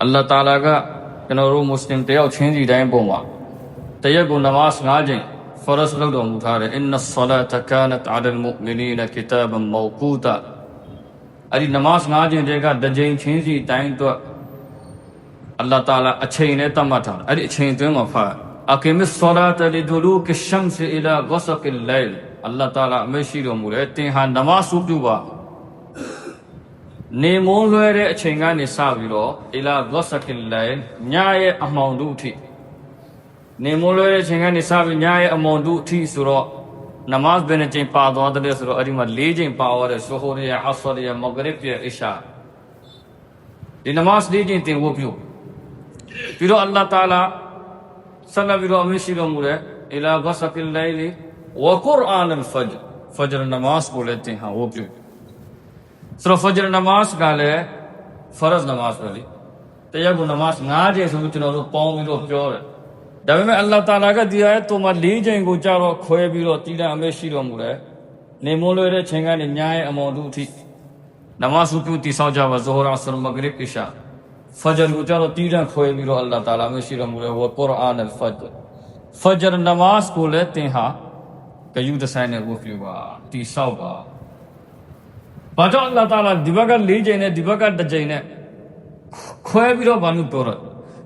အလ္လာဟ်တာလာကကျွန်တော်တို့မွတ်စလင်တယောက်ချင်းစီတိုင်းပုံမှာတရက်ကိုနမတ်၅ချိန်ဖရတ်လုပ်တော်မူထားတယ်အင်နဆလာတကာနတ်အလလ်မုမီနီနကီတာဘ်မောကူတာအဲ့ဒီနမတ်၅ချိန်တည်းကတစ်ချိန်ချင်းစီ န်နဲ့တတ်မှတ်ထားတယ်အဲ့ဒီအချိန်အတွင်းမှာဖတ်အကိမစ်ဆလာတလီဒူလူကရှမ်စီအီလာဂဆကီလိုင်အလ္လာဟ်တာလာအမရှိတော်မူတယ်တင်ဟာနမတ်စုပြုပါ နေမုန်းလွှဲတဲ့အချိန်ကနေစပြီးတော့အီလာဂေါဆကီလိုင်ညရဲ့အမောင်တို့အထိနေမုန်းလွှဲတဲ့အချိန်ကနေစပြီးညရဲ့အမောင်တို့အထိဆိုတော့နမတ်ဘယ်နှချိန်ပါသွားတယ်ဆိုတော့အဲ့ဒီမှာ၄ချိန်ပါသွားတယ်ဆိုဟိုရီယာအဆရီယာမဂရစ်ရဲ့အရှာဒီနမတ်၄ချိန်တင်ဖို့ပြုပြီးတော့အလ္လာဟ်တာလာဆက်လက်ပြီးတော့အမရှိတော်မူတဲ့အီလာဂေါဆကီလိုင်ဝကုရ်အာန် ဆိုတော့ဖဂျ်နမတ်ကလည်းဖရတ်နမတ်ပဲလေတရားကိုနမတ်၅ချိန်ဆိုပြီးကျွန်တော်တို့ပေါင်းပြီးတော့ပြောတယ်ဒါပေမဲ့အလ္လာဟ်တာလာကဒီအာယတ်တော်မှာ၄ချိန်ကိုကြာတော့ခွဲပြီးတော့တည်တဲ့အမေရှိတော်မူတယ်နေမိုးလွယ်တဲ့ချိန်ကနေညာရဲ့အမော်တို့အထိနမတ်စုပြုတည်ဆောက်ကြပါဇိုဟရာဆရမဂရစ်အရှာဖဂျ်ကိုကြာတော့တည်တဲ့ခွဲပြီးတော့အလ္လာဟ်တာလာမေရှိတော်မူတယ်ဝကုရ်အာန်အလ်ဖဂျ်ဖဂျ်နမတ်ကိုလည်းသင်ဟာဂယုတဆိုင်နဲ့ဝတ်ပြုပါတည်ဆောက်ပါ ဘာကြောင့်အလ္လာဟ်တာလာဒီဘက်က၄ချိန်နဲ့ဒီဘက်ကတစ်ချိန်နဲ့ခွဲပြီးတော့ဘာလို့ပြောရ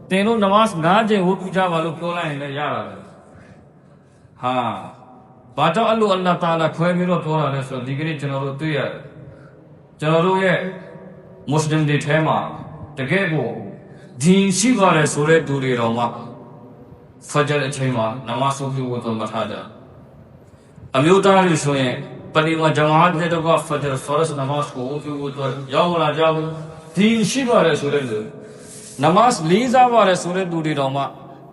တင်တို့နမတ်၅ချိန်ဝတ်ပြုကြပါလို့ပြောလိုက်ရင်လည်းရတာပဲဟာဘာကြောင့်အလိုအလ္လာဟ်တာလာခွဲပြီးတော့ပြောတာလဲဆိုတော့ဒီကနေ့ကျွန်တော်တို့တွေ့ရတယ်ကျွန်တော်တို့ရဲ့မွတ်စလင်တွေထဲမှာတကယ်ကိုဒီရှိပါတယ်ဆိုတဲ့သူတွေတော်မှာဖဂျ်အချိန်မှာနမတ်ဆုပြုဝတ်တော်မထားကြဘူးအမျိုးသားတွေဆိုရင် پلیما جماعت نے دگو فجر فرس نماز کو اوکی اوتور جاؤ نا جاؤ۔ تین شی بارے سورے دو نماز لیز جا بارے سورے دوری روما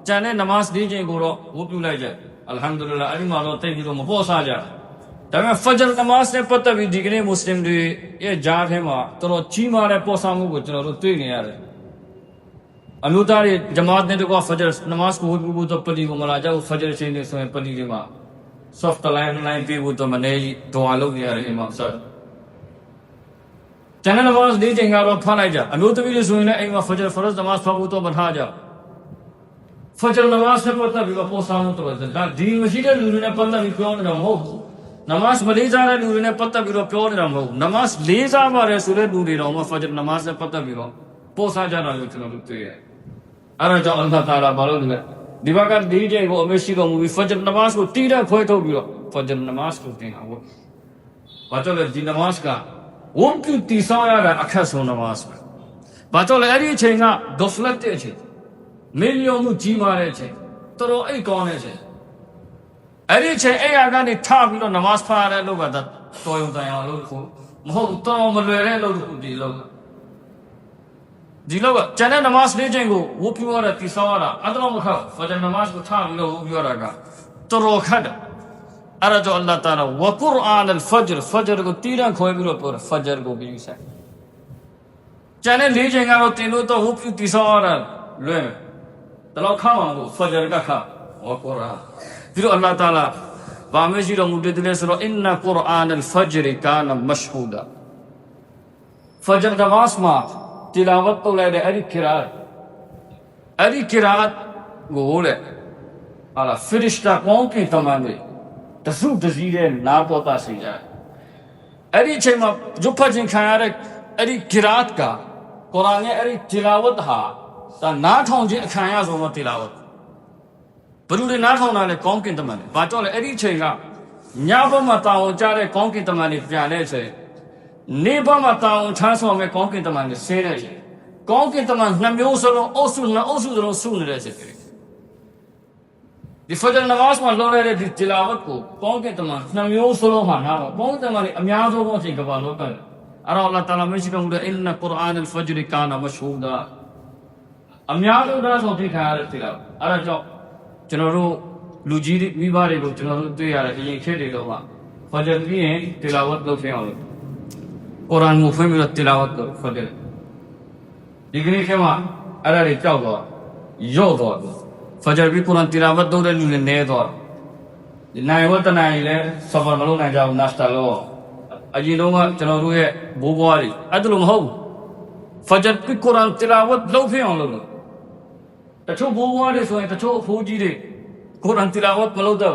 چینے نماز دی جائیں گو رو وہ پیو لائے جائے؟ الحمدللہ، علی مالو تیجی رو مبوس آ جائے تمہیں فجر نماز نے پتہ بھی دیکھنے مسلم دی۔ یہ جار ہے ماں تو رو چی مارے پوسا مو چنو رو تی نہیں آرے۔ انوتاری جماعت نے تو دگو فجر نماز کو اوکی اوتور پلی کو ملا جاو فجر چینے سمیں پلی جی ماں۔ မဲ့ဖဂျ်နမတ်နဲ့ပတ်သက်ပြီးဒီကနေ့မွတ်စလင်တွေရဲ့ဂျားထဲမှာတော်တော်ကြီးမားတဲ့ပေါ်စားမှုကိုကျွန်တော်တို့တွေ့နေရတယ်အမျိုးသားတွေဂျမာတ်နဲ့တော့ဖဂျ်နမတ်ကိုဝတ်ပြုဖို့တော့ပလီကိုမလာကြဘူးဖဂျ်ချိန်တွေဆိုရင်ပလီတွေမှာ soft line line ပေးဖို့တော့မနေဒွာလုပ်နေရတယ်အမှဆက်ကျန်တဲ့နမတ်လေးချိန်ကတော့ဖတ်လိုက်ကြအမျိုးသမီးတွေဆိုရင်လည်းအိမ်မှာဖဂျ်ဖရတ်နမတ်ဖတ်ဖို့တော့မထားကြဖဂျ်နမတ်ဆက်ပတ်သက်ပြီးတော့ပို့ဆောင်တော့ဒါဒီမရှိတဲ့လူတွေနဲ့ပတ်သက်ပြီးပြောနေတာမဟုတ်ဘူးနမတ်မလေးစားတဲ့လူတွေနဲ့ပတ်သက်ပြီးတော့ပြောနေတာမဟုတ်ဘူးနမတ်လေးစားပါတယ်ဆိုတဲ့လူတွေတော့မှဖဂျ်နမတ်ဆက်ပတ်သက်ပြီးတော့ပို့ဆောင်ကြတာလို့ကျွန်တော်တို့တွေ့ရတယ်အဲ့ဒါကြောင့်အလ္လာဟ်တာလာဘာလို့လဲ ဒီဘက်ကဒီချိန်ကိုအမရှိတော်မူပြီးဖဂျ်နမတ်ကိုတီးတဲ့ခွဲထုတ်ပြီးတော့ဖဂျ်နမတ်ကိုတင်အောင်ဘာကြောင့်လဲဒီနမတ်ကဝတ်ပြုတီဆောင်ရတာအခက်ဆုံးနမတ်ပဲဘာကြောင့်လဲအဲ့ဒီအချိန်ကဂဖလတ်တဲ့အချိန်မင်းညုံမှုကြီးမားတဲ့အချိန်တော်တော်အိတ်ကောင်းတဲ့အချိန်အဲ့ဒီအချိန်အဲ့ရကနေထပြီးတော့နမတ်ဖားရတဲ့လောက်ကတော်ရုံတန်အောင်လို့ခုမဟုတ်တော်မလွယ်တဲ့လို့ခုဒီလောက်က ဒီလောက်ကကျန်တဲ့နမတ်လေးချိန်ကိုဝတ်ပြုရတာတိဆောက်ရတာအတတော်မခတ်ဖဂျ်နမတ်ကိုထားပြီးတော့ဝတ်ပြုရတာကတော်တော်ခတ်တယ်အဲ့ဒါကြောင့်အလ္လာဟ်တာလာဝကုရ်အာန်အလ်ဖဂျ်ဖဂျ်ကိုတီးရန်ခွဲပြီးတော့ပြောတယ်ဖဂျ်ကိုပြီးဆိုင်ကျန်တဲ့လေးချိန်ကတော့တင်လို့တော့ဝတ်ပြုတိဆောက်ရတာလွယ်တယ်တလောက်ခါမှာကိုဖဂျ်ကခါဝကုရ်အာန်ပြီးတော့အလ္လာဟ်တာလာဘာမရှိတော်မူတဲ့တည်းဆိုတော့အင်နာကုရ်အာန်အလ်ဖဂျ်ကာနမရှဟူဒါဖဂျ်နမတ်မှာ တီလာဝတ်လုပ်လိုက်တဲ့အဲ့ဒီကိရာတ်အဲ့ဒီကိရာတ်ကိုလေဟာလာဖရစ်တာကောင်းကင်တမန်တွေတစုတစည်းတဲ့နာပေါ်တာစီကြအဲ့ဒီအချိန်မှာဂျုဖတ်ချင်းခံရတဲ့အဲ့ဒီကိရာတ်ကကုရ်အာန်ရဲ့အဲ့ဒီတီလာဝတ်ဟာဒါနားထောင်ခြင်းအခမ်းအရဆုံးသောတီလာဝတ်ဘယ်လိုလဲနားထောင်တာလဲကောင်းကင်တမန်တွေဘာကြောင့်လဲအဲ့ဒီအချိန်ကညဘက်မှာတာဝန်ကြတဲ့ကောင်းကင်တမန်တွေပြန်တဲ့အချိန်နေဘမှာတောင်းထမ်းဆောင်မဲ့ကောင်းကင်တမန်ကိုဆဲတဲ့ရှင်ကောင်းကင်တမန်နှမျိုးစလုံးအုပ်စုနှစ်အုပ်စုစလုံးစုနေတဲ့ရှင်ဒီဖဂျ်နမတ်မှာလောရတဲ့ဒီတီလာဝတ်ကိုကောင်းကင်တမန်နှမျိုးစလုံးမှာနားတော့ကောင်းကင်တမန်အများဆုံးသောအချိန်ကဘာလို့ကလဲအဲ့တော့အလ္လာဟ်တာလာမရှိတော်မူတဲ့အင် နေပါမတောင်းချားဆောင်မဲ့ကောင်းကင်တမန်ကိုဆဲရဲရင်ကောင်းကင်တမန်နှမျိုးစလုံးအုပ်စုနှအုပ်စုစလုံးဆုနေတဲ့စစ်တွေဒီဖဒန်နမတ်မှာလောရတဲ့ဒီတီလာဝတ်ကိုကောင်းကင်တမန်နှမျိုးစလုံးမှာနားတော့ကောင်းကင်တမန်လည်းအများဆုံးပေါ့ချင်းကပါလောကတယ်အဲ့တော့အလ္လာဟ်တာလာမရှိကမှုတဲ့အင်နာကုရ်အာန်အယ်ဖဂျရီကာနာမရှူဒာအများဆုံးတော့ဆောင်ထိခါရတဲ့တီလာဝတ်အဲ့တော့ကြောင့်ကျွန်တော်တို့လူကြီးမိဘတွေကိုကျွန်တော်တို့တွေ့ရတဲ့အရင်ခေတ်တွေတော့ဟောဂျန်ပြီးရင်တီလာဝတ်လုပ်ခြင်းအောင်လို့ قرآن مفهم ملت تلاوت کرو فجر دیگری کے ماں ارے رے دور یو دور فجر بھی قرآن تلاوت دور ہے لیلے نئے دور نائے وقت نائے لے سفر ملو نائے جاو ناشتا لو اجی لوگا چنو روئے بوبواری عدل ہو فجر بھی قرآن تلاوت لو پھے ہوں لوگ تچھو بوبواری سوئے تچھو فوجی دے قرآن تلاوت ملو دو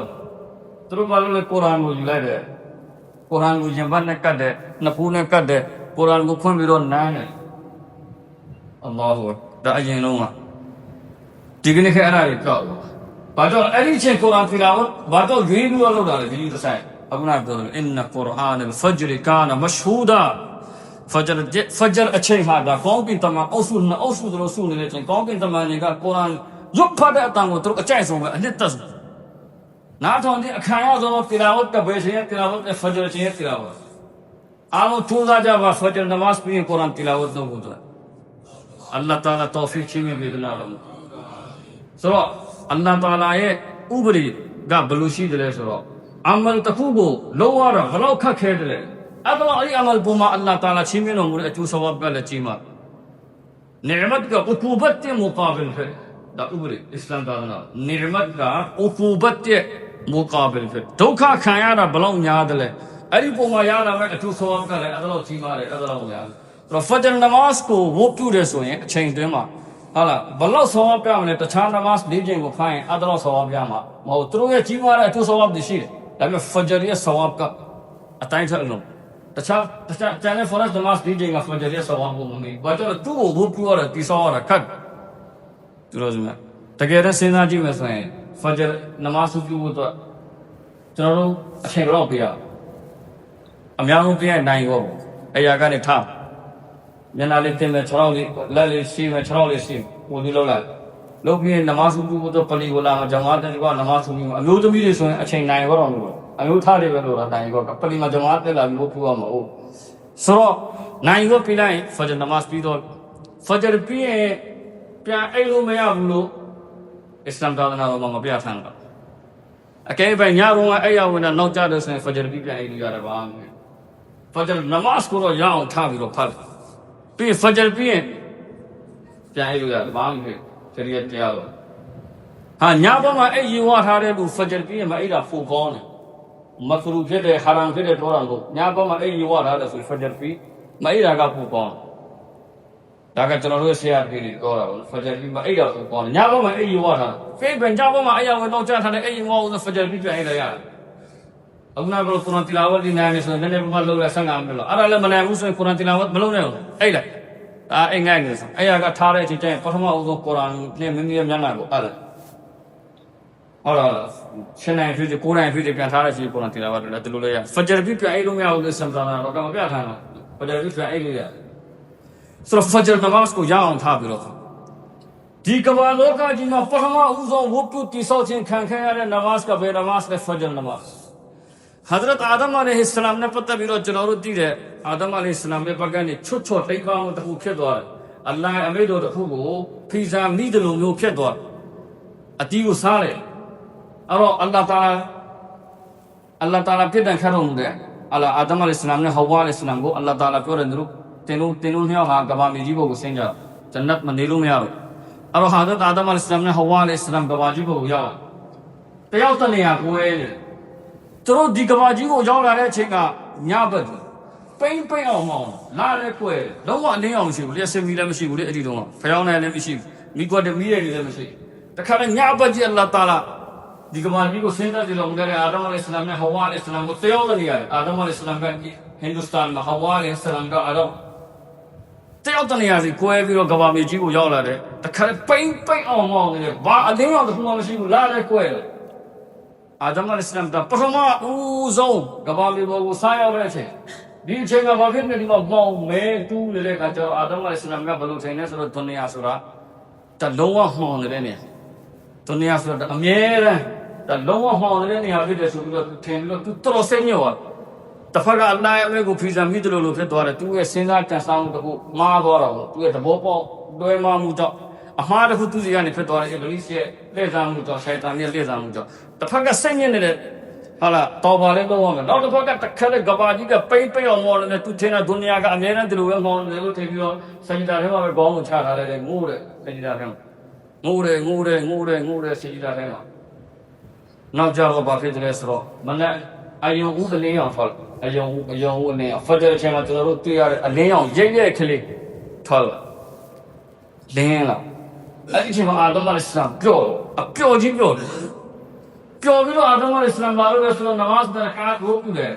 ترو معلوم ہے قرآن موجود ہے ကကုရ်အာန်တီလာဝတ်လုပ်ဖြစ်အောင်လုပ်လို့တချို့ဘိုးဘွားတွေဆိုရင်တချို့အဖိုးကြီးတွေကုရ်အာန်တီလာဝတ်မလုပ်တော့သူတို့ဘာလို့လဲကုရ်အာန်ကိုယူလိုက်တယ်ကုရ်အာန်ကိုရင်ဘတ်နဲ့ကတ်တယ်နှစ်ဖူးနဲ့ကတ်တယ်ကုရ်အာန်ကိုဖွင့်ပြီးတော့နမ်းတယ်အလ္လာဟူဒါအရင်လုံးကဒီကနေ့ခက်အဲ့ဒါတွေကြောက်လို့ဘာကြောင့်အဲ့ဒီချင်းကုရ်အာန်တီလာဝတ်ဘာတော့ရွေးပြီးတော့လုပ်တာလဲဒီလိုတစ်ဆိုင်အခုနကပြောတယ်အင်နကုရ်အာန်အလ်ဖဂျ်ကာနမရှဟူဒါဖဂျ်ဖဂျ်အချိန်မှာဒါကောင်းကင်တမန်အုပ်စုနဲ့အုပ်စုတို့စုနေတဲ့အချိန်ကောင်းကင်တမန်တွေကကုရ်အာန်ရုပ်ဖတ်တဲ့အတန်ကိုသူတို့အကြိုက်ဆုံးပဲအနှစ်သက်ဆုံး 拿从的看样子我给他我这白天给他我这佛教天给他我，俺们土大家把佛教那马斯宾过来给他我弄过来。আল্লাহ তালা তৌফিক চিমি বিদুল আলম। সর আল্লাহ তালা এ উবরি গা বলুসি দিলে সর আমল তকুবো লোয়ার হলৌখা খেডলে আদল আই আমল বুমা আল্লাহ তালা চিমি নোমুর এতু সবাব গালে চিমা নির্মত কা উকুবত মুকাবিল হে দা উবরি ইসলাম তালা নির্মত কা উকুবত مقابل پھر۔ دھوکا کھایا نہ بلوں یاد لے۔ اری پو ما یاد آگا اٹھو سوام کا لے ادلو تھی مارے ادلو یاد۔ تو فجر نماز کو وہ پیورے سوئیں چھیں دے اچھا، ماں حالا بلو سواب پہ ہم نے تچھان نماز جائیں، وہ کھائیں ادلو سواب یا ماں۔ وہ ترو یہ چی مارے اٹھو سواب دیشی رہے لیکن فجر یہ سواب کا۔ اتائیں سر لوں۔ تچھا تچھا چاہنے فرض نماز دیجیں گا، فجر یہ سواب کو ہوں بچہ تو وہ پیورے تیسا اور رکھت تو روز میں تکیرے سینہ جی میں سوئیں ဖဂျာနမဆုပြုဖို့အတွက်ကျွန်တော်တို့အချိန်တော့ပေးရအများဆုံးပေးရနိုင်ရောအရာကနေထားမျက်နှာလေးတင်မယ်6လောက်လေးလက်လေးရှိမယ်6လောက်လေးရှိပုံပြီးလောက်လိုက်လုပ်ပြီးနမဆုပြုဖို့အတွက်ပလီကိုလာဂျမားတန်ကနမဆုပြုအမျိုးသမီးတွေဆိုရင်အချိန်နိုင်ရောတော့လို့အမျိုးသားတွေပဲလို့တော့နိုင်ရောပလီမှာဂျမားတက်လာပြီးဖို့ပြုရမှာဟုတ်ဆိုတော့နိုင်ရောပြလိုက်ဖဂျာနမဆုပြီးတော့ဖဂျာပြည့်ပြန်အဲ့လိုမရဘူးလို့ အစ္စလမ်သာသနာတော်မှာမပြထမ်းတော့အကယ်၍ညဘုံကအဲ့ရဝင်တော့နောက်ကျတဲ့ဆိုရင်ဖဂျရ်ပြီးပြန်အိမ်ရတာပါဖဂျရ်နမတ်ကိုတော့ရအောင်ထားပြီးတော့ဖတ်ပြီးဖဂျရ်ပြီးရင်ပြန်အိမ်ရတာပါမဖြစ်တရိယတရားတော့ဟာညဘုံကအဲ့ရေဝါထားတဲ့လူဖဂျရ်ပြီးရင်မအိမ်တာဖို့ကောင်းတယ်မဖရူဖြစ်တဲ့ဟာရမ်ဖြစ်တဲ့တောရံကိုညဘုံကအဲ့ရေဝါထားတဲ့ဆိုဖဂျရ်ပြီးမအိမ်တာကဖို့ကောင်းတယ် ဒါကကျွန်တော်တို့ဆရာကြီးတွေပြောတာပေါ့ဖဂျာကြီးမှာအဲ့ရောက်ဆိုပေါ့ညဘောမှာအဲ့ယူရတာဖေးပန်ကြောက်ဘောမှာအဲ့ရောက်ဝင်တော့ကြားထားတယ်အဲ့ယူရောဆိုဖဂျာကြီးပြန်အဲ့လိုက်ရအခုနောက်ကတော့ကုရ်အန်တီလာဝတ်ဒီနိုင်နေဆိုနည်းနည်းပါးလောက်လဲဆန်ကမလို့အဲ့ဒါလည်းမနိုင်ဘူးဆိုရင်ကုရ်အန်တီလာဝတ်မလုပ်နဲ့ဘူးအဲ့လိုက်ဒါအိမ်ငိုက်နေဆိုအဲ့ရကထားတဲ့အချိန်ကျရင်ပထမအဆုံးကုရ်အန်နဲ့မင်းကြီးမျက်နှာကိုအဲ့လိုက်ဟုတ်လားရှင်းနိုင်ဖြစ်ကိုယ်နိုင်ဖြစ်ပြန်ထားတဲ့ရှိကုရ်အန်တီလာဝတ်လည်းဒီလိုလဲရဖဂျာကြီးပြန်အဲ့လိုမရဘူးလို့စံစားတာတော့ကမပြထားတာဖဂျာကြီးပြန်အဲ့လိုရတယ် صرف فجر نماز کو یان تھا بیرو دی کوا لوکا جی ما پرما وہ وپو تی سوچیں کھن کھن ارے نماز کا بے نماز نے فجر نماز حضرت آدم علیہ السلام نے پتہ بیرو جنور دی رے آدم علیہ السلام نے بگا نے چھو چھو ٹئی کا ہوں تو کھے دوار اللہ امید اور رکھو گو پیزا نید لو لو کھے دوار اتیو سارے ارو اللہ تعالی اللہ تعالی کے دن خیر ہوں گے اللہ آدم علیہ السلام نے حوا علیہ السلام کو اللہ تعالی کو رندرو တင်လို့တင်လို့နှစ်ယောက်ကကဘာမြေကြီးဘုတ်ကိုဆင်းကြတယ်ဂျန်နတ်မနေလို့မရဘူးအဲ့တော့ဟာဒတ်အာဒမ်အလ္စလမ်နဲ့ဟဝါအလ္စလမ်ကဘာကြီးဘုတ်ကိုရောက်တယောက်တနေရာကိုယ်ရဲ့သူတို့ဒီကဘာကြီးကိုရောက်လာတဲ့အချိန်ကညဘက်ပိန်ပိန်အောင်မအောင်လာလဲကွယ်လုံးဝအလင်းအောင်ရှိဘူးလျှက်စင်မီလည်းမရှိဘူးလေအဲ့ဒီတော့ဖျောင်းနိုင်လည်းမရှိဘူးမိကွက်တမီးရည်လည်းမရှိတခါနဲ့ညဘက်ကြီးအလ္လာဟ်တာလာဒီကမာကြီးကိုဆင်းသက်တယ်လို့ငါကအာဒမ်အလ္လာဟ်နဲ့ဟဝါအလ္လာဟ်ကိုတယောက်တနေရာအာဒမ်အလ္လာဟ်ကဟိန္ဒုစတန်မှာဟဝါအလ္လာဟ်ကအာဒမ် တယောက်တနေရစီကွဲပြီးတော့ကဘာမြေကြီးကိုရောက်လာတယ်တခါတည်းပိမ့်ပိမ့်အောင်မောင်းနေတယ်ဘာအလင်းအောင်တခုမှမရှိဘူးလာလဲကွယ်တယ်အာဒမ်အလ္လာဟ်စလမ်ကပထမဦးဆုံးကဘာလီဘောကိုစားရောက်တဲ့အချိန်ဒီအချိန်ကဘာဖြစ်နေဒီမှာပေါင်းမဲတူးနေတဲ့အခါကျတော့အာဒမ်အလ္လာဟ်စလမ်ကဘယ်လိုထိုင်လဲဆိုတော့ဒုနီယာဆိုတာတလုံးဝမှောင်နေတဲ့နေရာဒုနီယာဆိုတာအမြဲတမ်းတလုံးဝမှောင်နေတဲ့နေရာဖြစ်တယ်ဆိုပြီးတော့သူထင်ပြီးတော့သူတော်တော်စိတ်ညစ်သွားတ ဖက်ကအလ္လာဟ်ရဲ့အမေကိုဖီဇာမိတယ်လို့လို့ဖြစ်သွားတယ်သူရဲ့စဉ်းစားကြံစားမှုတခုမှားသွားတာပေါ့သူရဲ့သဘောပေါက်တွဲမှားမှုကြောင့်အမှားတစ်ခုသူစီကနေဖြစ်သွားတယ်အစ္စလိစ်ရဲ့လက်စားမှုကြောင့်ရှိုင်တန်ရဲ့လက်စားမှုကြောင့်တစ်ဖက်ကစိတ်ညစ်နေတဲ့ဟာလာတော်ပါလေတော့မှာနောက်တစ်ဖက်ကတစ်ခါလေကဘာကြီးကပိမ့်ပိမ့်အောင်မော်နေသူထင်တာဒုနီယာကအများနဲ့ဒီလိုပဲမော်နေလို့ထင်ပြီးတော့စင်တာထဲမှာပဲခေါင်းကိုချထားတယ်ငိုးတယ်စင်တာထဲမှာငိုးတယ်ငိုးတယ်ငိုးတယ်ငိုးတယ်စင်တာထဲမှာနောက်ကြတော့ဘာဖြစ်တယ်လဲဆိုတော့မနေ့အယုံဦးအလင်းအောင်ဖောက် အယုံဦးအယုံဦးအလင်းဖတ်တဲ့အချိန်မှာကျွန်တော်တို့တွေ့ရတဲ့အလင်းအောင်ရိပ်ရဲ့ကလေးထ ထွက်လာလင်းလာအဲ့ဒီအချိန်မှာအာဒမ်အလ္စလမ်ပြောတယ်အပြောကြီးပြောတယ်ပြောပြီးတော့အာဒမ်အလ္စလမ်ဘာလို့လဲဆိုတော့နမတ်တရကာတ်ကိုပြုတယ်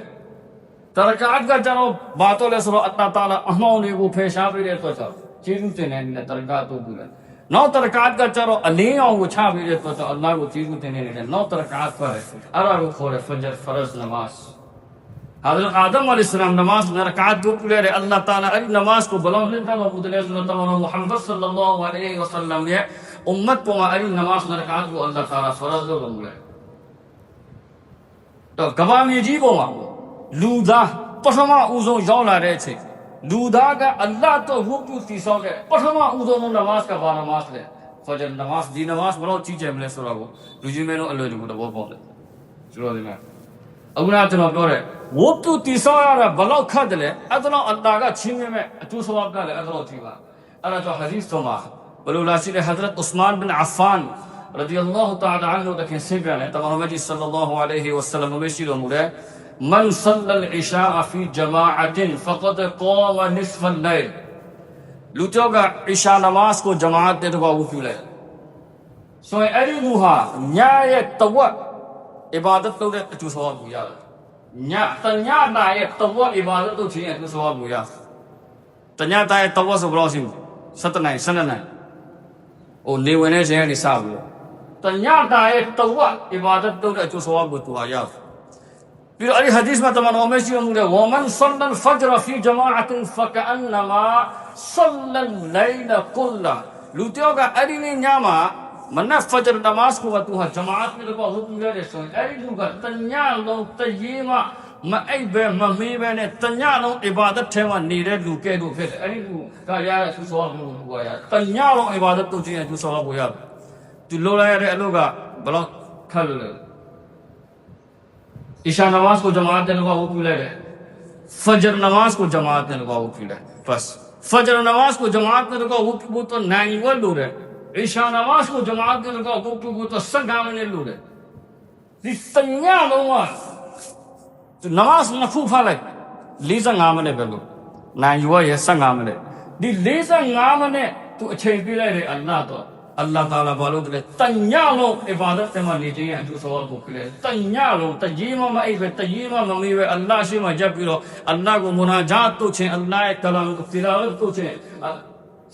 တရကာတ်ကကျွန်တော်ဘာတော့လဲဆိုတော့အတ္တတာလာအမှောင်တွေကိုဖယ်ရှားပေးတဲ့အတွက်ကြောင့်ကျေးဇူးတင်တဲ့တရကာတ်တို့ပြုတယ်နောက်တရကာတ်ကကျွန်တော်အလင်းအောင်ကိုချပေးတဲ့အတွက်ကြောင့်အလ္လာဟ်ကိုကျေးဇူးတင်နေတယ် نو ترکات کا چرو علیہ آن گو چھا بھی رہتا تو اللہ کو چیز تینے رہے۔ نو ترکات پر ارا رو خور فجر، فرض، نماز۔ حضرت آدم علیہ السلام نماز میں رکعات کو پلے رہے۔ اللہ تعالیٰ علی نماز کو بلاؤں لیتا ہے محبود علیہ السلام محمد صلی اللہ علیہ وسلم نے امت پو علی نماز میں رکعات کو اللہ تعالیٰ فرض دو بلون لے تو گواہ میں جیب ہوا۔ لودہ پسما اوزوں جولا رہے تھے۔ 누다가 اللہ تو ہو حکم تیسوں کے پٹھما اودونو نماز کا بار نماز لے فجر نماز دی نماز، بڑا چی چیز ملے سورا کو رجی میں نو اللہ جو نے بہت لے چلو دی میں۔ اب نہ تم اپ رہے وہ تو تیسا رہا بلو کھد لے اتنا اللہ کا چھینے میں تو ثواب کھا لے، اتنا تھی انا تو حدیث تو ما بلو لاسی نے حضرت عثمان بن عفان رضی اللہ تعالی عنہ تک سے بیان ہے صلی اللہ علیہ وسلم میں شیرو مرے ဟာဒီစ်တော်မှာဘလူလာရှိတဲ့ Hazrat Usman bin Affan radiyallahu ta'ala anhu တခင်ဆင်းပြန်တယ်တမန်တော်ကြီး sallallahu alayhi wa sallam မရှိတော်မူတဲ့ من صلى العشاء في جماعة فقد قام نصف الليل လူကြောက Isha နမတ်ကို Jamaat တဲ့တော့ဝတ်ပြုလိုက်ဆိုရင်အဲ့ဒီလူဟာညရဲ့တဝက် ibadat လုပ်တဲ့အကျိုးဆောင်မှုရတယ်။ညတညတာရဲ့တဝက် ibadat လုပ်ခြင်းရဲ့အကျိုးဆောင်မှုရတယ်။တညတာရဲ့တဝက်ဆိုဘယ်လိုရှိလဲ။7နိုင်7နိုင်။ဟိုနေဝင်တဲ့ချိန်ကနေစပြီးတော့တညတာရဲ့တဝက် ibadat လုပ်တဲ့အကျိုးဆောင်မှုတူဟာရတယ်။ ပြီးတော့အဲ့ဒီဟာဒီသ်မှာတမန်တော်မရှိမှုလေဝမန်ဆလ္လလ်ဖဂျရဖီဂျမာအတ်ဖကအန်နမာဆလ္လလ်လိုင်လကုလလူတယောက်ကအဲ့ဒီနေ့ညမှာမနက်ဖဂျရနမတ်ကိုသူဟာဂျမာအတ်နဲ့တော့ဟုတ်ပြီလေဆိုရင်အဲ့ဒီလူကတညလုံးတရေမှမအိပ်ပဲမမေးပဲနဲ့တညလုံးအီဘာဒတ်ထဲမှာနေတဲ့လူကဲလို့ဖြစ်တယ်အဲ့ဒီလူဒါရရသူဆောလို့ဟိုရတညလုံးအီဘာဒတ်တုတ်ခြင်းရသူဆောလို့ကိုရတယ်သူလိုလိုက်ရတဲ့အလုပ်ကဘလောက်ခက်လို့လဲ عشاء نماز کو جماعت نے لگاؤ کیوں لے ہے فجر نماز کو جماعت نے لگاؤ کیوں لے ہے بس۔ فجر نماز کو جماعت نے لگاؤ وہ کی وہ تو نائیول لو رہے۔ عشاء نماز کو جماعت نے لگاؤ وہ کی وہ تو سگامنے لور ہے لسنیا نماز تو نماز نفوفہ لگ۔ لیزا نامنے بلو نائی وہ یہ سنگا میں لے لیزا نامنے تو اچھے بھی لے رہے۔ اللہ تو۔ Allah Taala balu kele tanya lo ibadat tema lije ya tu sawal ko kele tanya lo tajima ma ibe tajima ma mi we Allah shi ma jab lo Allah ko munajat to che Allah e kalam ko tilawat to che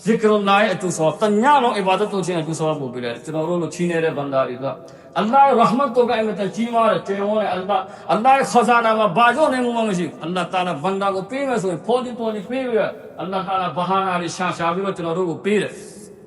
zikr Allah e tu sawal tanya lo ibadat to che tu sawal ko kele chano ro lo chine re banda ri da Allah rahmat to ga me tajima re te ho re Allah Allah khazana ma bajo ne mu ma shi Allah Taala banda ko pe me so phodi to ni pe we Allah Taala bahana ri sha sha bi lo chano ro ko pe re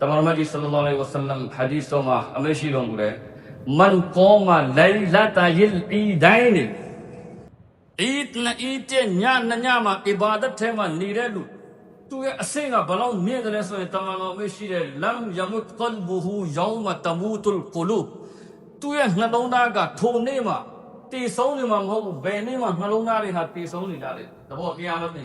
တမန်တော်ကြီးဆလလောလဟ်ဝဆလမ်ဟာဒီစ်တော်မှာအမေရှိတော်မူတဲ့မန်ကောမလိုင်လာတယလ်အီဒိုင်းနီအီဒ်နအီဒ်ညနညမှာအီဘာဒတ်ထဲမှာနေတဲ့လူသူရဲ့အဆင့်ကဘလောက်မြင့်တယ်ဆိုရင်တမန်တော်မရှိတဲ့လမ်ယမုတ်ကလ်ဘူဟူယောမတမူတုလ်ကူလူသူရဲ့နှလုံးသားကထုံနေမှာတည်ဆုံးနေမှာမဟုတ်ဘူးဘယ်နေမှာနှလုံးသားတွေဟာတည်ဆုံးနေတာလေသဘောတရားလို့နေ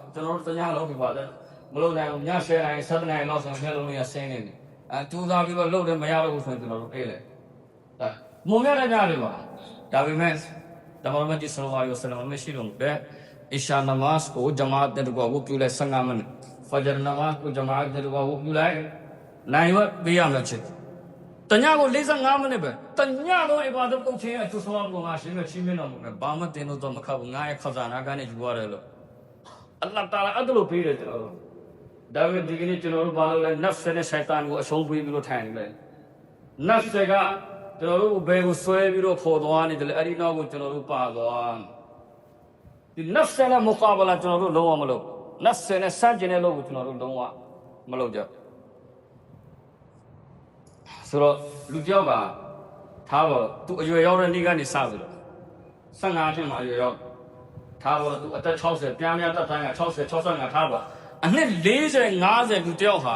ကျွန်တော်တို့ညလုံးပြပါတယ်မလို့နိုင်ဘူးညရှယ်နိုင်ဆက်နိုင်တော့ဆိုရင်လုံးလေးဆင်းနေတယ်အဲတူစားပြီးတော့လှုပ်တယ်မရတော့ဘူးဆိုရင်ကျွန်တော်တို့ပြေးလေဒါမုံမြတ်တဲ့ညတွေမှာဒါပေမဲ့တမန်တော်ကြီးဆလ္လာလဟ်အလိုင်းဝါဆလမ်မရှိလို့တဲ့အီရှာနမတ်ကိုဂျမာအတ်တဲ့ကောဝပြုလိုက်15မိနစ်ဖဂျ်နမတ်ကိုဂျမာအတ်တဲ့ကောဝပြုလိုက်နိုင်ဝပေးရမယ်ချစ်တညကို45မိနစ်ပဲတညလုံးအဘာဒတ်ကိုချင်းအတူဆောကငါရှင်းမချင်းမတော့ဘာမှတင်လို့တော့မခဘူးငါရဲ့ခဇာနာကနေယူရတယ်လို့ အလ္လာဟ်တာလာအဲ့ဒါလိုပေးတယ်ကျွန်တော်တို့ဒါပေမဲ့ဒီကနေ့ကျွန်တော်တို့ဘာလို့လဲနတ်ဆနဲ့ရှိုက်တန်ကိုအရှုံးပေးပြီးတော့ထိုင်နေလဲနတ်ဆကကျွန်တော်တို့ဘယ်ကိုဆွဲပြီးတော့ခေါ်သွားနေတယ်လဲအဲ့ဒီနောက်ကိုကျွန်တော်တို့ပါသွားဒီနတ်ဆနဲ့မကာဘလာကျွန်တော်တို့လုံးဝမလုပ်နတ်ဆနဲ့စန့်ကျင်တဲ့လို့ကိုကျွန်တော်တို့လုံးဝမလုပ်ကြဆိုတော့လူကြောက်ကထားပါတော့သူအရွယ်ရောက်တဲ့နေ့ကနေစပြီးတော့15နှစ်မှာအရွယ်ရောက် ထားပါတော့သူအသက်60ပြန်ပြန်တက်တိုင်းက60 65ထားပါအနှစ်40 50လူတယောက်ဟာ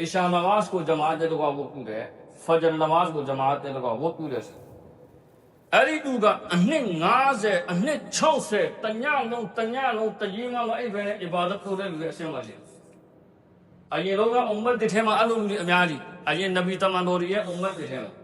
အီရှာနမတ်ကိုဂျမာအတ်တဲ့ကောဝတ်ပြုတယ်ဖဂျ်နမတ်ကိုဂျမာအတ်တဲ့ကောဝတ်ပြုတယ်အဲ့ဒီသူကအနှစ်50အနှစ်60တညလုံးတညလုံးတကြီးမှမအိပ်ပဲနဲ့အဘာဒတ်လုပ်တဲ့လူတွေအရှင်းပါလေအရင်လောကအွမ်မတ်တဲ့ထဲမှာအလုံးလူတွေအများကြီးအရင်နဗီတမန်တော်ရဲ့အွမ်မတ်တဲ့ထဲမှာဒီဘက်ကအွမ်မတ်မှာအလောင်းအင်အားမရှိတော့ဇိုင်းဖြစ်တော့ချင်းနေတော့ကြဆိုအလ္လာဟ်တာလာဘာဟာနာရှာရှာပြီးတော့ဒီအွမ်မတ်ကိုပေးတယ်အနှစ်40 50 60တညလုံးတညလုံးတကြီးမှ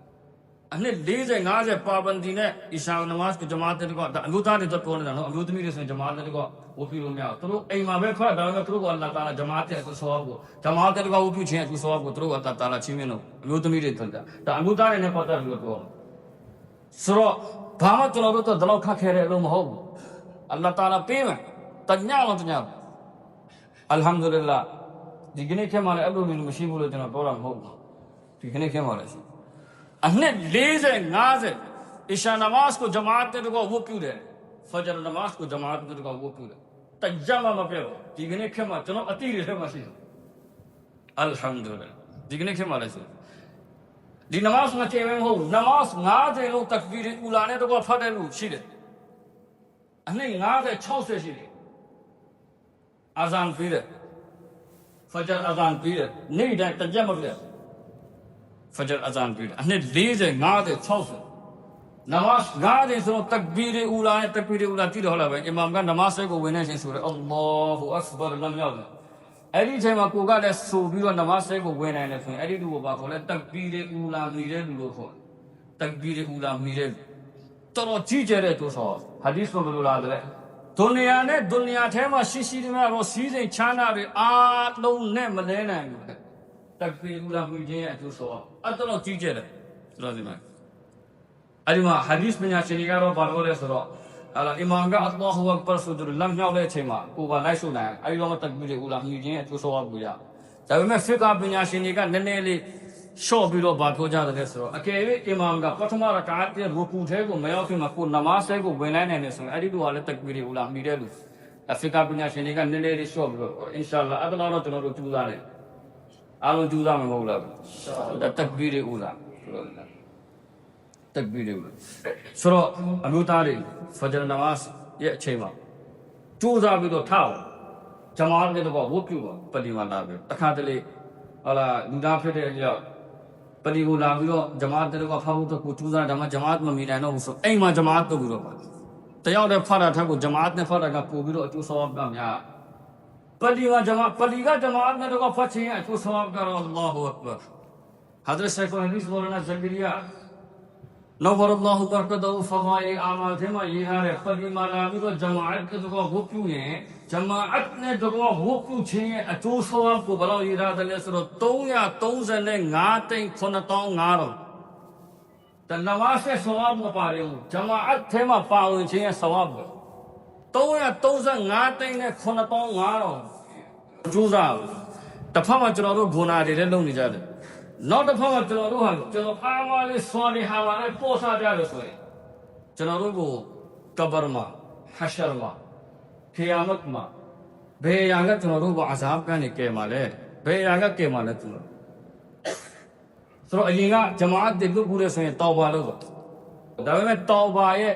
အနှစ်40 50ပါဘန်ဒီနဲ့အီရှာနမတ်ကိုဂျမာအတ်တဲ့ကောအမျိုးသားတွေတော့ပြောနေတာနော်အမျိုးသမီးတွေဆိုရင်ဂျမာအတ်တဲ့ကောဝတ်ပြုလို့မရဘူးသူတို့အိမ်မှာပဲထွက်ဒါပေမဲ့သူတို့ကအလ္လာဟ်တာလာဂျမာအတ်တဲ့ကိုဆောကိုဂျမာအတ်တဲ့ကောဝတ်ပြုခြင်းအကူဆောကိုသူတို့ကအတ္တတာလာချင်းမြင်လို့အမျိုးသမီးတွေထွက်တာဒါအမျိုးသားတွေနဲ့ပတ်သက်ပြီးတော့ပြောတယ်ဆိုတော့ဘာမှကျွန်တော်တို့တော့ဒီလောက်ခက်ခဲတဲ့အလုပ်မဟုတ်ဘူးအလ္လာဟ်တာလာပေးမယ်တညလုံးတညလုံးအလ်ဟမ်ဒူလ illah ဒီကနေ့ခေတ်မှာလည်းအဲ့လိုမျိုးမရှိဘူးလို့ကျွန်တော်ပြောတာမဟုတ်ဘူးဒီကနေ့ခေတ်မှာလည်းရှိ اہل لیزے نازے عشاء نماز کو جماعت میں رکھا وہ کیوں رہے فجر نماز کو جماعت میں رکھا وہ کیوں رہے تجمہ مپے ہو۔ دیگنے کھے کھما چنو اتی رہے مسیح الحمدللہ۔ دیگنے کھما رہے سے دی نماز نہ چیمیں ہو۔ نماز نازے لو، تکبیر اولانے رکا فتح لو شیرے۔ اہل نازے چھو سے شیرے۔ آزان پیرے فجر آزان پیرے نہیں ڈائیں تجمع پیرے فجر اذان پیڑ ہم نے لے جائے گا دے چھو سے۔ نماز گا دے سو، تکبیر اولا ہے تکبیر اولا تیر ہولا بھائی، امام کا نماز ہے کو وینے سے سورہ اللہ اکبر لم یاد۔ ہے ایری ماں کو گا دے سو بیو نماز ہے کو وینے نے سوئے ایری دو باکو لے تکبیر اولا میرے دو سو تکبیر اولا میرے ترو چیچے رہے تو سو۔ حدیث میں بلو لاد رہے۔ دنیا نے دنیا تھے، ماں شیشی میں وہ سیزیں چھانا رہے آت لوں نے ملے نہیں۔ တယ်အနှစ်40 50 60နမတ်9ချိန်ဆိုတော့တက်ဘီရီအူလာနဲ့တက်ဘီရီအူလာကြည့်တော့ဟုတ်လားပဲအီမမ်ကနမတ်ကိုဝင်နေချင်းဆိုတယ်အလ္လာဟူအက်ဘာလမ်းရောက်တယ်အဲ့ဒီအချိန်မှာကိုကလည်းဆိုပြီးတော့နမတ်စိတ်ကိုဝင်နိုင်တယ်ဆိုရင်အဲ့ဒီလူကိုပါခေါ်လဲတက်ဘီရီအူလာမိတဲ့လူလို့ခေါ်တက်ဘီရီအူလာမိတဲ့တော်တော်ကြီးကျယ်တဲ့သူဆိုဟာဒီစ်ကိုဘယ်လိုလာတယ်ဒုနီယာနဲ့ဒုနီယာထဲမှာရှိရှိတည်းမှာစီးစိမ်ချမ်းသာတွေအားလုံးနဲ့မလဲနိုင်ဘူးတက်ဘီရီအူလာမိခြင်းရဲ့အကျိုးဆိုအတော်တော်ကြီးကျယ်တယ်ဆိုတော့ဒီမှာအဲ့ဒီမှာဟာဒီစ်ပညာရှင်တွေကတော့ဘာလို့လဲဆိုတော့အဲ့ဒါအီမမ်ကအလ္လာဟူအက်ဘာဆိုတဲ့လမ်းမြောက်တဲ့အချိန်မှာကိုကလိုက်ဆိုနိုင်အဲ့ဒီတော့တက်ဘီရီအူလာမိခြင်းရဲ့အကျိုးဆိုဘူးရဒါပေမဲ့ဖစ်ကာပညာရှင်တွေကနည်းနည်းလေးရှော့ပြီးတော့ဗာပြောကြတယ်ဆိုတော့အကယ်၍အီမမ်ကပထမရကာတ်ရဲ့ရူကူထဲကိုမရောက်ခင်မှာကိုနမားဆဲကိုဝင်လိုက်နိုင်တယ်ဆိုရင်အဲ့ဒီလူကလည်းတက်ဘီရီအူလာမိတဲ့လူအဖရိကပညာရှင်တွေကနည်းနည်းလေးရှော့ပြီးတော့အင်ရှာအလ္လာအဲ့ဒါတော့ကျွန်တော်တို့ကြိုးစားတယ် အားလုံးကြိုးစားမှာမဟုတ်လားတက်ဘီရီအူလာတက်ဘီရီအူလာဆိုတော့အမျိုးသားတွေဖဂျ်နမတ်ရဲ့အချိန်မှာကြိုးစားပြီးတော့ထားအောင်ဂျမားတဲ့တော့ဝတ်ပြုပါပလီမာလာပဲတခါတလေဟာလာလူသားဖြစ်တဲ့အကြောင်းပလီကိုလာပြီးတော့ဂျမားတဲ့တော့ဖတ်ဖို့တော့ကိုကြိုးစားတယ်မှာဂျမားမမီနိုင်တော့ဘူးဆိုအိမ်မှာဂျမားတုတ်ပြီးတော့ပါတယောက်တည်းဖတ်တာထက်ကိုဂျမားနဲ့ဖတ်တာကပို့ပြီးတော့အကျိုးဆောင်ပါများ پلی پلیگا جماعت پلیگا جماعت میں لوگوں پچھے ہیں، تو سواب کر رہا اللہ اکبر۔ حضرت شیخ الحدیث مولانا زکریا، نور اللہ برکت دو فضائی آمال تھے میں یہ ہے پلی مالا مالامی تو جماعت کے جگہ ہو کیوں ہیں؟ جماعت نے جگہ ہو کیوں چھے ہیں؟ اچو سواب کو بلا ہی رہا دلے سے السلام تو یا تو زنے غاتیں کھنتاؤں غاروں تنواز سے سواب نہ پا رہے ہوں، جماعت تھے میں پاؤں چھے ہیں سواب کو 335တိန်းနဲ့9ပေါင်း9000ကျိုးစားဘူးတစ်ဖက်မှာကျွန်တော်တို့ဂုဏတွေလည်းလုပ်နေကြတယ်နောက်တစ်ဖက်မှာကျွန်တော်တို့ဟာကျွန်တော်အားမလေးစွာလီဟာလာနဲ့ပို့စားကြလို့ဆိုရင်ကျွန်တော်တို့ကိုကဘာမှာဟရှာမှာခီယာမတ်မှာဘယ်ရာကကျွန်တော်တို့ကိုအဇာဘ်ကနေကယ်မှာလဲဘယ်ရာကကယ်မှာလဲသူတို့ဆိုတော့အရင်ကဂျမာအတ်တွေပြုတ်ခုလဲဆိုရင်တောဘာလို့ပါဒါပေမဲ့တောဘာရဲ့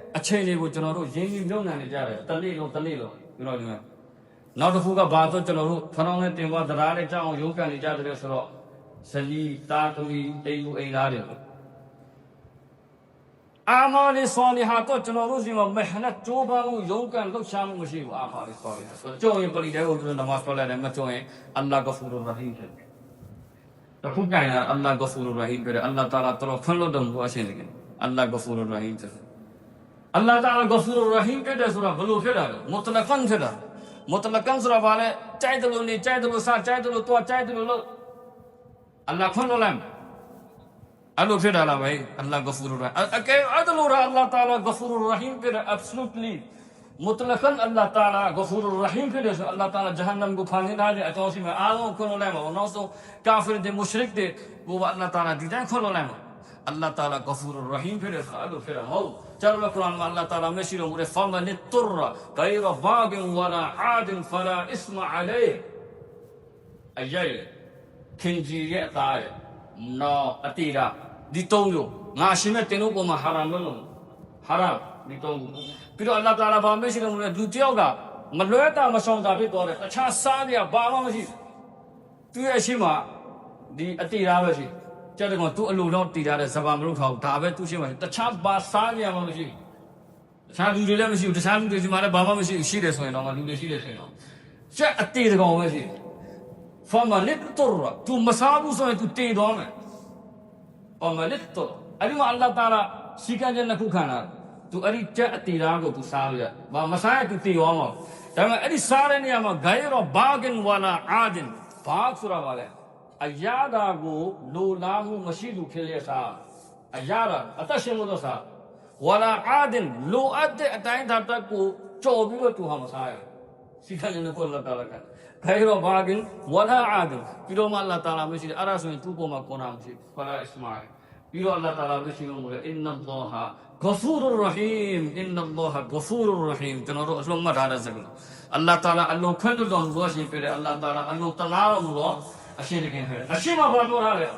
အချိန်တွေကိုကျွန်တော်တို့ရင်းနှီးမြုံနှံနေကြတယ်တနေ့လုံးတနေ့လုံးကျွန်တော်ဒီမှာနောက်တစ်ခုကဘာတော့ကျွန်တော်တို့ဖနောင်းနဲ့တင်သွားတရားနဲ့ကြောင်းအောင်ရုန်းကန်နေကြတယ်ဆိုတော့ဇလီတာသမီအိမ်ကိုအိမ်သားတွေအာမာလီဆောလီဟာတော့ကျွန်တော်တို့စီမှာမဟနတ်ကြိုးပမ်းမှုရုန်းကန်လှုပ်ရှားမှုမရှိဘူးအာမာလီဆောလီဟာဆိုတော့ကြုံရင်ပလီတဲ့ကိုကျွန်တော်နမတ်ဆောလိုက်တယ်မကြုံရင်အလ္လာဟ်ဂဖူရူရဟီမ်ဖြစ်တယ်တခုကရင်အလ္လာဟ်ဂဖူရူရဟီမ်ဖြစ်တယ်အလ္လာဟ်တာလာတော်ဖွင့်လို့တော့ဘူးအရှင်းတယ်အလ္လာဟ်ဂဖူရူရဟီမ်ဖြစ်တယ်အလ္လာဟ်တာလာဂဖူရူရဟီမ်ဖြစ်တယ် আল্লাহ তাআলা গফুরুর রহিম কেটা সূরা বলু ফেরা মুতলাকান ফেরা মুতলাকান সূরা বলে চাই দিল নি চাই দিল সা চাই দিল তো চাই দিল আল্লাহ খনলাম আলো ফেরালা ভাই, আল্লাহ গফুরুর রহিম। আদলুরা আল্লাহ তাআলা গফুরুর রহিম ফেরা অ্যাবসলিউটলি মুতলাকান আল্লাহ তাআলা গফুরুর রহিম ফেরা আল্লাহ তাআলা জাহান্নাম গুফানি না যে আতওসি মে আলো খনলাম ও নসো কাফির দে মুশরিক দে ও আল্লাহ তাআলা দিদান খনলাম আল্লাহ তালা গফুর রহিম ফিরে খালু ফিরে হও চারুল কোরআন আল্লাহ তালা মেশির মুরে ফামা নিত্তররা গাইর বাগিন ওয়ালা আদিন ফালা ইসমা আলাই আইয়াই খিনজিয়ে তাই ন আতিরা দিতৌয়ো ngaashime tenu ko ma haram lo lo haram ditong piro allah taala ba me shiro ne du tyauk da ma lwe ta ma song da phit twa de ta cha sa dia ba ma ma shi tu ye shi ma di ati ra ba shi ရှင်မဲ့တင်လို့ပေါ်မှာဟာရမ်လို့ဟာရမ်ဒီတုံးပြီးတော့အလ္လာဟ်တာလာဘာမရှိလို့လဲလူတယောက်ကမလွဲတာမဆောင်တာဖြစ်သွားတယ်တခြားစားပြဘာမှမရှိသူရဲ့ရှိမှဒီအတိရာပဲရှိကျတဲ့ကောင်သူအလိုတော့တည်ထားတဲ့ဇဘာမလို့ထောက်ဒါပဲသူရှိမှတခြားဘာစားပြမှမရှိတခြားလူတွေလည်းမရှိဘူးတခြားလူတွေဒီမှာလည်းဘာမှမရှိဘူးရှိတယ်ဆိုရင်တော့လူတွေရှိတယ်ဆိုရင်တော့ချက်အတိတကောင်ပဲရှိဖမနစ်တော်သူမစားဘူးဆိုရင်သူတည်သွားမယ် omalitto အဲ့ဒီမှာအလ္လာဟ်တာလာစီကံချက်နှစ်ခုခံတာသူအဲ့ဒီချက်အတီရာကိုသူစားလို့ရဘာမစားရသူတည်ရောမှာဒါပေမဲ့အဲ့ဒီစားတဲ့နေရာမှာဂိုင်ရောဘာဂင်ဝလာအာဒင်ဘာဆိုတာပါလဲ အရာတာကိုလိုလားမှုမရှိသူဖြစ်ရစားအရာတာအသက်ရှင်လို့စားဝလာအာဒင်လိုအပ်တဲ့အတိုင်းသာတက်ကိုကြော်ပြီးတော့သူဟာမစားရစီကံချက်နှစ်ခုအလ္လာဟ်တာလာကဂိုင်ရောဘာဂင်ဝလာအာဒင်ပြီးတော့မှအလ္လာဟ်တာလာမရှိတယ်အဲ့ဒါဆိုရင်သူ့ပေါ်မှာကွန်နာမရှိဖလာအစ္စမာအီပြီးတော့အလ္လာဟ်တာလာမရှိလို့လေအင်နလ္လာဟဂဖူရူရဟီမ်အင်နလ္လာဟဂဖူရူရဟီမ်ကျွန်တော်တို့အလုံးမထားတဲ့စကားအလ္လာဟ်တာလာအလုံးခွင့်လို့တော်လို့ရှိပြတယ်အလ္လာဟ်တာလာအလုံးတလားတော်လို့အရှင်းတကယ်ခဲ့အရှင်းမှာဘာပြောထားလဲတရိထာတဟရာအတ္တမတိဖို့တော့စားရမှာအရာတာခံလို့မရဘူးလိုအပ်တဲ့အတိုင်းတော်ကိုကြော်လို့မရဘူးဒီလိုစီကံနဲ့အလ္လာဟ်တာလာအလ္လာဟ်ဂဖူရူရဟီမ်တဲ့မုတလကန်ဘာဝဲလို့ဘာဝဲဆဆဘရေကိုပဲတော့တော့ဘလူပဲနေနေအတ္တခွန်းလို့မယ်အလ္လာဟ်ဂျဟန္နမ်ကနေလုံးမြောက်မှုပြမယ်ဆိုရင်ဒီလိုမျိုး گیا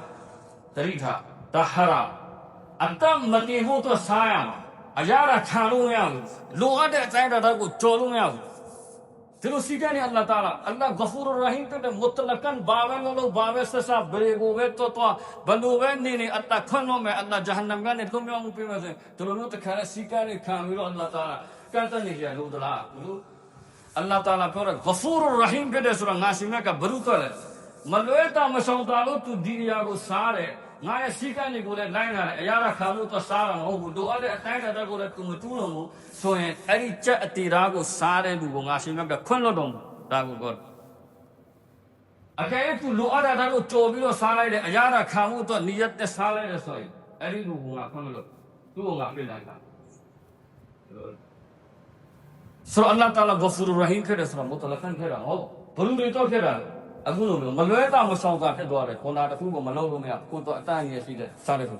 طریقہ تحرا اتم تو تھا کو تیرو سیدھے نہیں اللہ تعالیٰ۔ اللہ غفور الرحیم تو مطلقاً باوے میں لوگ باوے سے بریگ ہوئے تو تو بندو نہیں نہیں، اللہ کھنوں میں، اللہ جہنم گا نہیں تم پی میں سے۔ نہیں اللہ تعالیٰ کہتا نہیں جائے دلا اللہ تعالیٰ غفور الرحیم کے دے سورہ ناسیمہ کا بروکر ہے ملویتا مشاوتارو تو دیری آگو سارے نائے سیکھا نہیں گولے لائن آرہا ہے یارا خانو تو سارا ہوں گو دو آلے اتائیں گا در گولے تم تو لوں گو سوئے ایری چا اتیرا گو سارے بو گو ناسی میں گا کھن لو دوں گو دا گو گو اکے تو لو آرہا در گو چوبی لو سارا ہے یارا خانو تو نیت نے سارا ہے سوئے ایری بو گو گا کھن لو تو گو گا پھر لائن گا سر اللہ تعالیٰ غفور الرحیم کھڑے سر مطلقن کھڑا ہو پرون ریتو کھڑا ہے အဲ့ဒီလူကငါခွင့်လွတ်သူ့ကိုငါပြင်လိုက်တာဆိုတော့အလ္လာဟ်တာလာဂဖူရူရဟီမ်ခဲ့တယ်ဆိုတော့မုတလကန်ခဲ့တာဟုတ်ဘလူတွေတော့ခဲ့တာအခုလိုမျိုးမလွဲတာမဆောင်တာဖြစ်သွားတယ်ခွန်တာတစ်ခုကိုမလုပ်လို့မရကိုတော့အတန်းရရှိတယ်စားတယ်ဆို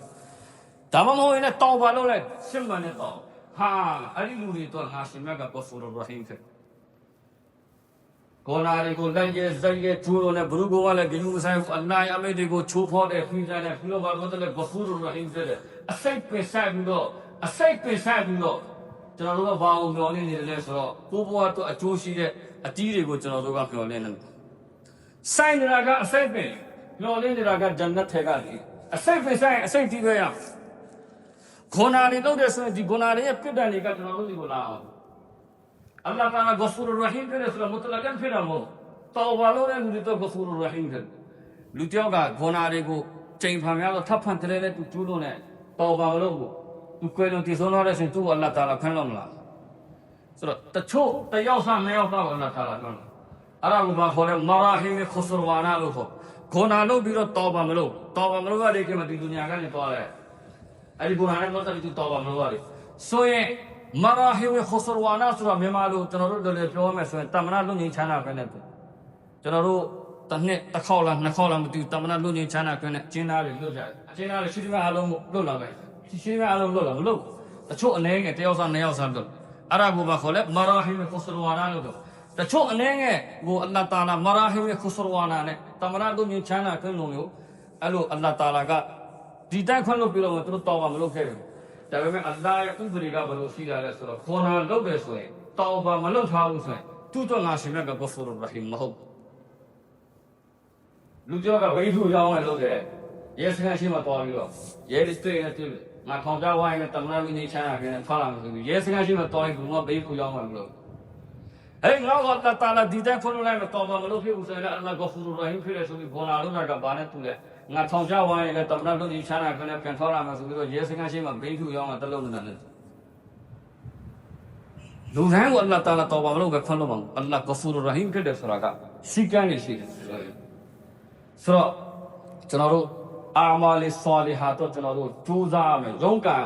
ဒါမှမဟုတ်ရင်လည်းတောင်းပါလို့လိုက်ရှင်းမှန်နဲ့တောင်းဟာအဲ့ဒီလူတွေတော့ငါရှင်မြတ်ကဂဖူရူရဟီမ်ခဲ့ကိုနာတွေကိုလက်ရဲဇက်ရဲကျူးလို့နဲ့ဘုရုဘဝလည်းဂိမှုဆိုင်အနာအမိတ်တွေကိုချိုးဖောက်တဲ့ခွင့်ဆိုင်တဲ့ဘုလိုဘာလို့တလဲဂဖူရူရဟီမ်တဲ့အစိတ်ပင်ဆိုင်ပြီးတော့အစိတ်ပင်ဆိုင်ပြီးတော့ကျွန်တော်တို့ကဘာအောင်မျောလင်းနေတယ်လဲဆိုတော့ကိုဘဝတော့အကျိုးရှိတဲ့အတီးတွေကိုကျွန်တော်တို့ကမျောလင်းနေတယ် сайн 누나가 aside 배. 요리 누나가 전나 태가 돼. aside 배 사이 aside 뒤가야. 고나리 노래서 이 고나리에 뼈다니까 저러는 이거 나와. اللہ تعالیٰ غفور الرحیم کرے اس کا مطلق پھر ہم تو والوں نے مجھے تو غفور الرحیم کر لوٹیوں کا گھونا رے کو چین پھامیا تو تھپ پھنت رے تو چولوں نے تو والوں کو تو کوئی نو تیسوں نہ رہے سے تو اللہ تعالیٰ کھن لوں گا تو چھو تیاؤ سا میں اللہ تعالیٰ کھن အလ္လာဟ်တာလာခန်းလို့မလားဆိုတော့တချို့တယောက်ဆနှစ်ယောက်တော့အလ္လာဟ်တာလာပြောတယ်အဲ့ဒါကိုဘာခေါ်လဲမာရာဟီမ်ခဆရဝါနာလို့ခေါ်ဂုဏလုပ်ပြီးတော့တော်ပါမလို့တော်ပါမလို့ကလေခင်မဒီဒုညာကနေသွားတယ်အဲ့ဒီဂုဏနဲ့တော့တူတော်ပါမလို့ကလေဆိုရင်မရာဟီဝခဆရဝါနာဆိုတာမြန်မာလိုကျွန်တော်တို့လည်းပြောမယ်ဆိုရင်တမနာလုံငင်းချမ်းသာခွင့်နဲ့ကျွန်တော်တို့တစ်နှစ်တစ်ခေါက်လားနှစ်ခေါက်လားမသိဘူးတမနာလုံငင်းချမ်းသာခွင့်နဲ့ကျင်းသားတွေလွတ်ကြတယ်အကျင်းသားတွေရှိသမျှအားလုံးလွတ်လာပဲရှိသမျှအားလုံးလွတ်လာမလို့တချို့အနေငယ်တယောက်စားနှစ်ယောက်စားလွတ်အဲ့ဒါကိုမှခေါ်လဲမရာဟီဝခဆရဝါနာလို့ တချို့အနေငယ်ကိုအလ္လာဟ်တာလာမရာဟီဝခဆရဝါနာနဲ့တမနာလုံငင်းချမ်းသာခွင့်လို့မျိုးအဲ့လိုအလ္လာဟ်တာလာကဒီတိုင်းခွင့်လို့ပြောလို့သူတို့တော်ပါမလို့ခဲ့တယ်ဒါပေမဲ့အလ္လာဟ်ရဲ့ဥပဒေကဘယ်လိုရှိတာလဲဆိုတော့ခေါ်နာလုပ်တယ်ဆိုရင်တော်ပါမလုပ်ထားဘူးဆိုရင်သူ့တော့ငါရှင်မြတ်ကဂဖူရ်ရဟီမဟုတ်လူကြောကဝိသုရောင်းရလုပ်တယ်ရဲစခန်းရှိမှတော်ပြီးတော့ရဲလေးတွေ့နေတွေ့ငါထောင်ကြဝိုင်းနဲ့တမနာမင်းနေချမ်းရခင်ဖားလာမှဆိုပြီးရဲစခန်းရှိမှတော်ပြီးဘူးမဘေးခုရောင်းမှမလို့ ဟဲ့ငါကတာလာဒီတဲ့ခွန်လိုက်မတော်ပါမလို့ဖြစ်ဦးဆိုရင်အလ္လာဟ်ဂဖူရ်ရဟီဖြစ်တယ်ဆိုပြီးဘောလာလို့ကဘာနဲ့တူလဲငါထောင်ကြဝိုင်းနဲ့တမနာလို့နေချမ်းရခင်ပြန်ထောက်လာမှဆိုပြီးတော့ရဲစခန်းရှိမှဘေးခုရောင်းမှတလုံးနဲ့လူတိုင်းကိုအလ္လာဟ်တာလာတော်ပါမလို့ပဲခွန်လို့မှာအလ္လာဟ်ဂဖူရ်ရဟီဖြစ်တယ်ဆိုတာကစီကံနေရှိတယ်ဆိုတော့ကျွန်တော်တို့အာမာလီဆာလီဟာတော့ကျွန်တော်တို့ကြိုးစားရမယ်ရုန်းကန်